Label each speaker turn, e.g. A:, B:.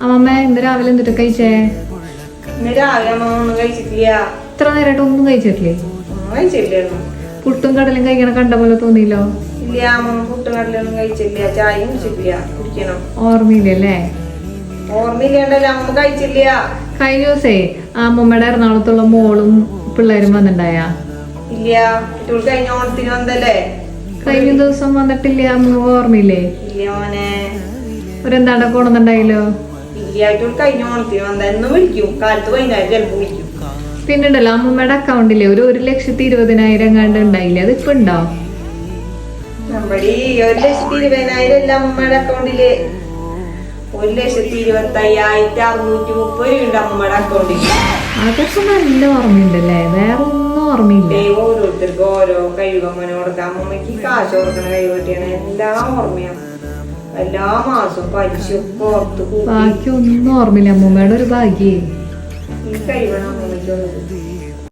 A: അമ്മമ്മ ഇന്ന് രാവിലെ എന്തിട്ട് കഴിച്ചേ?
B: ഇന്ന് രാവിലെ അമ്മ ഒന്നും കഴിച്ചിട്ടില്ല.
A: ഇത്ര നേരമായിട്ട് ഒന്നും കഴിച്ചിട്ടില്ലേ?
B: ഒന്നും കഴിച്ചില്ലായിരുന്നു
A: പുട്ടും കടലും കഴിക്കണ കണ്ട പോലെ തോന്നിയില്ലോ?
B: ഇല്ല അമ്മ പുട്ടും കടലൊന്നും കഴിച്ചില്ല ചായ കുടിച്ചിട്ടില്ല. കുടിക്കണം.
A: ഓർമ്മയില്ലല്ലേ
B: ഓർമ്മയില്ലേണ്ടല്ലോ അമ്മ കഴിച്ചില്ല
A: കഴിഞ്ഞ ദിവസേ ആ അമ്മമ്മയുടെ എറണാകുളത്തുള്ള മോളും പിള്ളേരും വന്നിണ്ടായാ
B: ഇല്ല കഴിഞ്ഞ ഓണത്തിന് വന്നല്ലേ
A: കഴിഞ്ഞ ദിവസം വന്നിട്ടില്ല അമ്മ ഓർമ്മയില്ലേ?
B: ഇല്ല മോനെ.
A: ഒരെന്താണ്ടൊക്കെ
B: കഴിഞ്ഞ ഓണത്തിന് എന്ന് വിളിക്കും. കാലത്ത് വൈകുന്നേരം ചിലപ്പോൾ വിളിക്കും.
A: പിന്നെ ഉണ്ടല്ലോ അമ്മമ്മയുടെ അക്കൗണ്ടിലെ ഒരു ഒരു ലക്ഷത്തി ഇരുപതിനായിരം എങ്ങാണ്ട് ഉണ്ടായില്ലേ? അത് ഇപ്പൊ ഉണ്ടോ?
B: നമ്മുടെ ഈ ഒരു ലക്ഷത്തി ഇരുപതിനായിരം അല്ല അക്കൗണ്ടിൽ ഒരു ലക്ഷത്തി ഇരുപത്തി അയ്യായിരത്തി അറുന്നൂറ്റി മുപ്പത് ഉണ്ട് അമ്മയുടെ അക്കൗണ്ടിൽ
A: അതൊക്കെ നല്ല ഓർമ്മയുണ്ടല്ലേ? വേറെ ഒന്നും ഓർമ്മയില്ല.
B: ദൈവം ഓരോരുത്തർക്കും ഓരോ കഴിവ് കൊടുക്കാം അമ്മമ്മക്ക് കാശ് കൊടുക്കണ കിട്ടിയാണ്. എല്ലാം ഓർമ്മയാണ്. എല്ലാ മാസവും പലിശ ഒക്കെ ഓർത്ത് കൂട്ടി.
A: ബാക്കി ഒന്നും ഓർമ്മയില്ല അമ്മൂമ്മയുടെ ഒരു ഭാഗ്യേ.
B: അമ്മമ്മയ്ക്കുള്ളത്